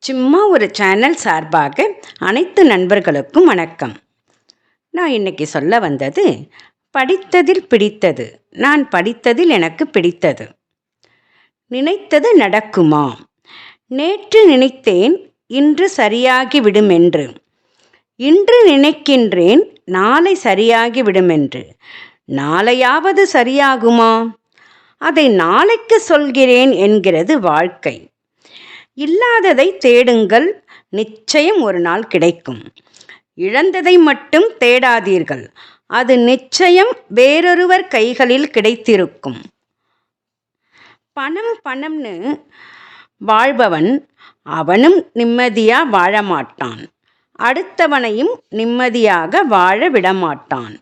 சும்மா ஒரு சேனல் சார்பாக அனைத்து நண்பர்களுக்கும் வணக்கம். நான் இன்னைக்கு சொல்ல வந்தது படித்ததில் பிடித்தது. நான் படித்ததில் எனக்கு பிடித்தது. நினைத்தது நடக்குமா? நேற்று நினைத்தேன் இன்று சரியாகி விடுமென்று. இன்று நினைக்கின்றேன் நாளை சரியாகி விடுமென்று. நாளையாவது சரியாகுமா? அதை நாளைக்கு சொல்கிறேன் என்கிறது வாழ்க்கை. இல்லாததை தேடுங்கள் நிச்சயம் ஒரு நாள் கிடைக்கும். இழந்ததை மட்டும் தேடாதீர்கள். அது நிச்சயம் வேறொருவர் கைகளில் கிடைத்திருக்கும். பணம் பணம்னு வாழ்பவன் அவனும் நிம்மதியா வாழ மாட்டான் அடுத்தவனையும் நிம்மதியாக வாழ விடமாட்டான்.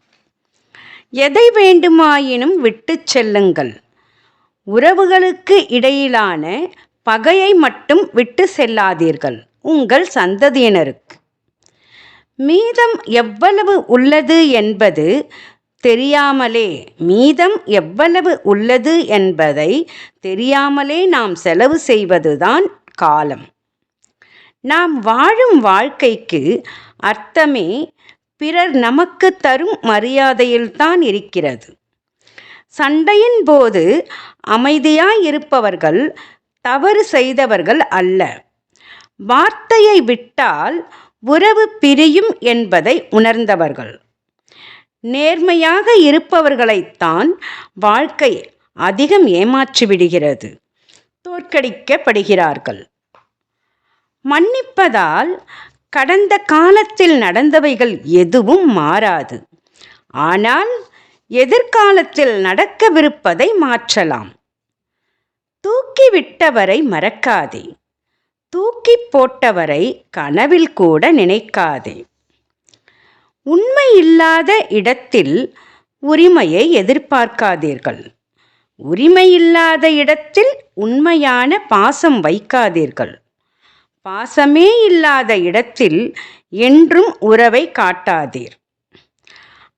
எதை வேண்டுமாயினும் விட்டுச் செல்லுங்கள். உறவுகளுக்கு இடையிலான பகையை மட்டும் விட்டு செல்லாதீர்கள். உங்கள் சந்ததியினருக்கு. மீதம் எவ்வளவு உள்ளது என்பது தெரியாமலே மீதம் எவ்வளவு உள்ளது என்பதை தெரியாமலே நாம் செலவு செய்வதுதான் காலம். நாம் வாழும் வாழ்க்கைக்கு அர்த்தமே பிறர் நமக்கு தரும் மரியாதையில்தான் இருக்கிறது. சண்டையின் போது அமைதியாய் இருப்பவர்கள் தவறு செய்தவர்கள் அல்ல. வார்த்தையை விட்டால் உறவு பிரியும் என்பதை உணர்ந்தவர்கள். நேர்மையாக இருப்பவர்களைத்தான் வாழ்க்கை அதிகம் ஏமாற்றிவிடுகிறது தோற்கடிக்கப்படுகிறார்கள். மன்னிப்பதால் கடந்த காலத்தில் நடந்தவைகள் எதுவும் மாறாது. ஆனால் எதிர்காலத்தில் நடக்கவிருப்பதை மாற்றலாம். தூக்கிவிட்டவரை மறக்காதே. தூக்கி போட்டவரை கனவில் கூட நினைக்காதே. உண்மை இல்லாத இடத்தில் உரிமையை எதிர்பார்க்காதீர்கள். உரிமை இல்லாத இடத்தில் உண்மையான பாசம் வைக்காதீர்கள். பாசமே இல்லாத இடத்தில் என்றும் உறவை காட்டாதீர்.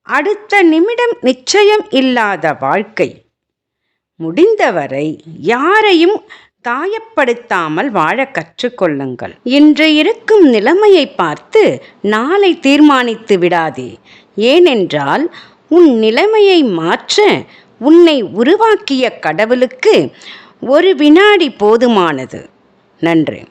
அடுத்த நிமிடம் நிச்சயம் இல்லாத வாழ்க்கை. முடிந்தவரை யாரையும் காயப்படுத்தாமல் வாழ கற்றுக்கொள்ளுங்கள். இன்று இருக்கும் நிலைமையை பார்த்து நாளை தீர்மானித்து விடாதே. ஏனென்றால் உன் நிலைமையை மாற்ற உன்னை உருவாக்கிய கடவுளுக்கு ஒரு வினாடி போதுமானது. நன்றி.